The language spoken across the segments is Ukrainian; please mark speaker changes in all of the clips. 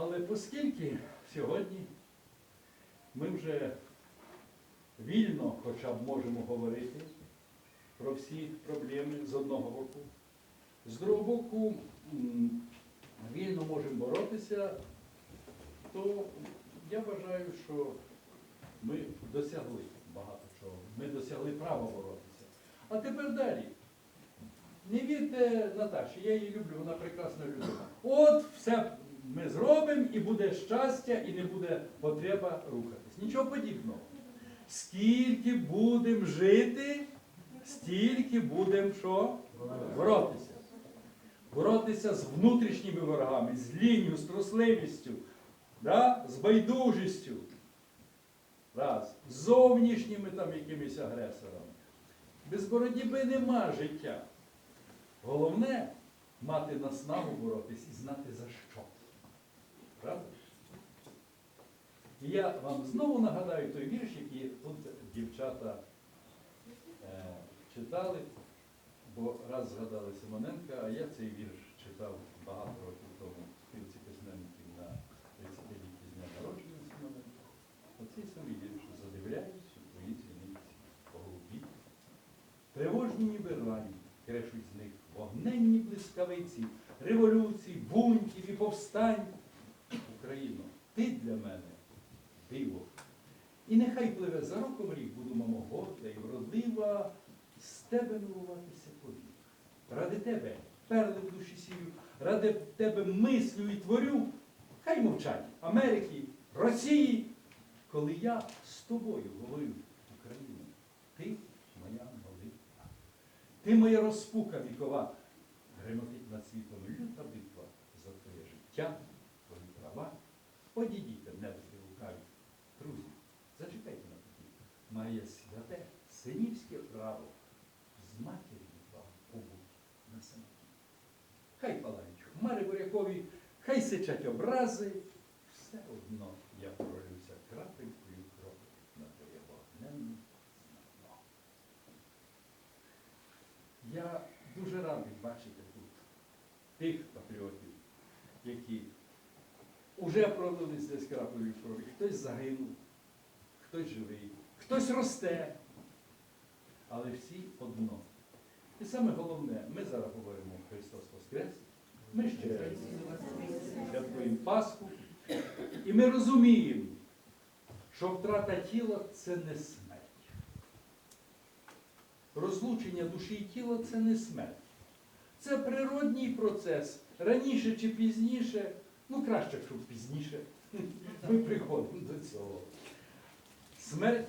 Speaker 1: Але оскільки сьогодні ми вже вільно хоча б можемо говорити про всі проблеми з одного боку, з другого боку вільно можемо боротися, то я вважаю, що ми досягли багато чого. Ми досягли права боротися. А тепер далі. Не вірте Наташі, я її люблю, вона прекрасна людина. От все буде щастя, і не буде потреба рухатись. Нічого подібного. Скільки будемо жити, стільки будемо що? Боротися. Боротися з внутрішніми ворогами, з лінню, з трусливістю, да? з байдужістю. Раз. З зовнішніми там якимись агресорами. Без боротьби нема життя. Головне мати наснагу боротись і знати за що. Правда? І я вам знову нагадаю той вірш, який тут дівчата е, читали, бо раз згадали Симоненка, а я цей вірш читав багато років тому в спілці письменників на 30-літті з дня народження Симоненка. Оцей самий вірш задивляюсь, українці німці голубі. Тривожні ніби рані, крешуть з них вогненні блискавиці, революцій, бунтів і повстань. Україно, ти для мене диво. І нехай пливе за роком рік, буду, мамо, горда і вродлива, з тебе милуватися повік. Ради тебе перли в душі сію, ради тебе мислю і творю. Хай мовчать Америки, Росії, коли я з тобою говорю, Україно, ти моя молитва. Ти моя розпука вікова, гремотить над світом люта битва за твоє життя. Одійдіте небезі лукаві. Друзі, зачекайте на такі. Має святе синівське право з матір'ю вам побути на самоті. Хай палають хмари бурякові, хай сичать образи, все одно я пролюся крапелькою кроплі на твоє вогненне знамно. Я дуже радий бачити тут тих патріотів, які вже пролились десь краплею крові. Хтось загинув, хтось живий, хтось росте. Але всі одно. І саме головне, ми зараз говоримо Христос Воскрес, ми ще святкуємо Пасху, і ми розуміємо, що втрата тіла це не смерть. Розлучення душі і тіла це не смерть. Це природній процес. Раніше чи пізніше, ну краще, щоб пізніше, ми приходимо до цього. Смерть,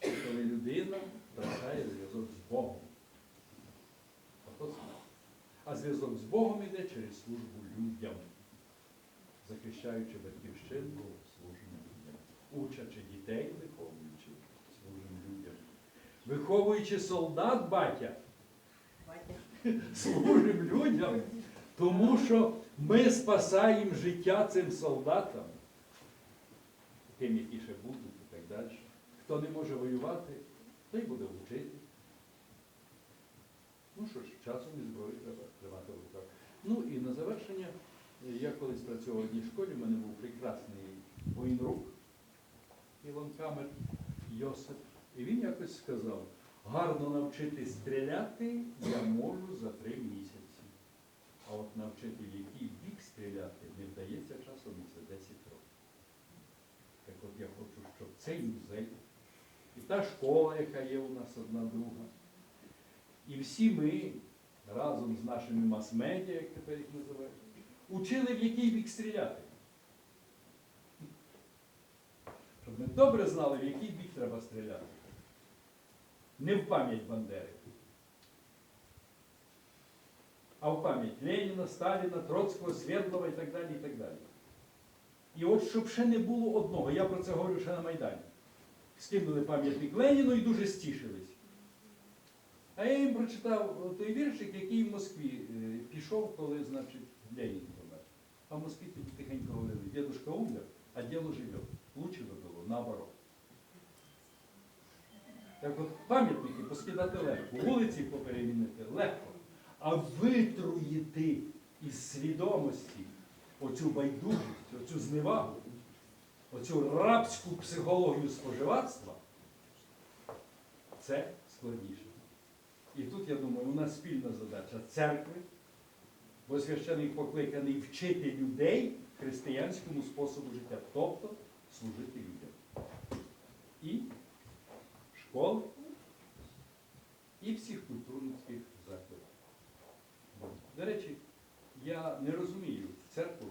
Speaker 1: коли людина втрачає зв'язок з Богом. А зв'язок з Богом йде через службу людям, захищаючи батьківщину, служимо людям, учачи дітей, виховуючи, служимо людям. Виховуючи солдат, батя, служимо людям, тому що ми спасаємо життя цим солдатам, тим, які ще будуть і так далі. Хто не може воювати, той буде вчити. Ну що ж, часом і зброю треба тримати в руках. Ну і на завершення, я колись працював в одній школі, в мене був прекрасний воїнрук Іван Камер Йосип. І він якось сказав, гарно навчити стріляти я можу за три місяці. А от навчити, в який бік стріляти, не вдається часом і за 10 років. Так от я хочу, щоб цей музей і та школа, яка є у нас одна друга, і всі ми разом з нашими мас-медіа, як тепер їх називають, учили, в який бік стріляти. Щоб ми добре знали, в який бік треба стріляти. Не в пам'ять Бандери. А в пам'ять Леніна, Сталіна, Троцького, Свердлова і так далі. І так далі. І от щоб ще не було одного, я про це говорю ще на Майдані. Скинули пам'ятник Леніну і дуже стішились. А я їм прочитав той віршик, який в Москві е, пішов, коли, значить, Ленін помер. А в Москві тоді тихенько говорили, дедушка умер, а діло живе. Лучше би було наоборот. Так от пам'ятники поскидати легко, вулиці поперемінити легко, а витруїти із свідомості оцю байдужість, оцю зневагу, оцю рабську психологію споживацтва, це складніше. І тут, я думаю, у нас спільна задача церкви, бо священий покликаний вчити людей християнському способу життя, тобто служити людям. І школ, і всіх культурницьких закладів. До речі, я не розумію церкву.